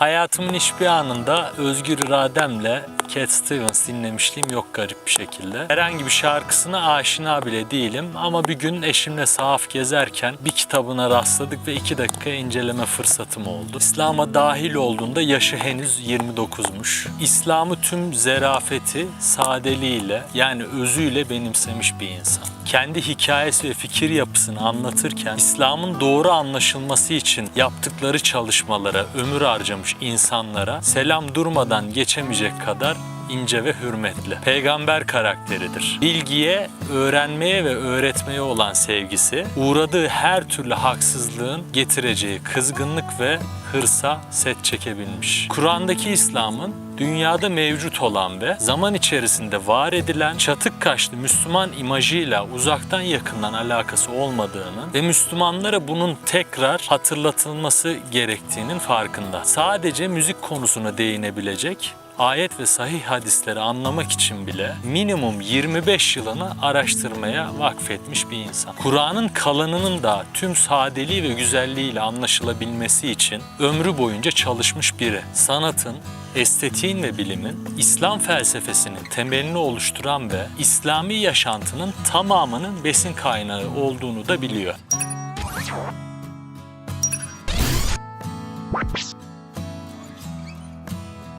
Hayatımın hiçbir anında özgür irademle Cat Stevens dinlemişliğim yok garip bir şekilde. Herhangi bir şarkısına aşina bile değilim ama bir gün eşimle sahaf gezerken bir kitabına rastladık ve iki dakika inceleme fırsatım oldu. İslam'a dahil olduğunda yaşı henüz 29'muş. İslam'ı tüm zerafeti, sadeliğiyle yani özüyle benimsemiş bir insan. Kendi hikayesi ve fikir yapısını anlatırken İslam'ın doğru anlaşılması için yaptıkları çalışmalara ömür harcamış insanlara selam durmadan geçemeyecek kadar ince ve hürmetli. Peygamber karakteridir. Bilgiye, öğrenmeye ve öğretmeye olan sevgisi, uğradığı her türlü haksızlığın getireceği kızgınlık ve hırsa set çekebilmiş. Kur'an'daki İslam'ın dünyada mevcut olan ve zaman içerisinde var edilen çatık kaşlı Müslüman imajıyla uzaktan yakından alakası olmadığının ve Müslümanlara bunun tekrar hatırlatılması gerektiğinin farkında. Sadece müzik konusuna değinebilecek ayet ve sahih hadisleri anlamak için bile minimum 25 yılını araştırmaya vakfetmiş bir insan. Kur'an'ın kalanının da tüm sadeliği ve güzelliğiyle anlaşılabilmesi için ömrü boyunca çalışmış biri. Sanatın, estetiğin ve bilimin İslam felsefesinin temelini oluşturan ve İslami yaşantının tamamının besin kaynağı olduğunu da biliyor.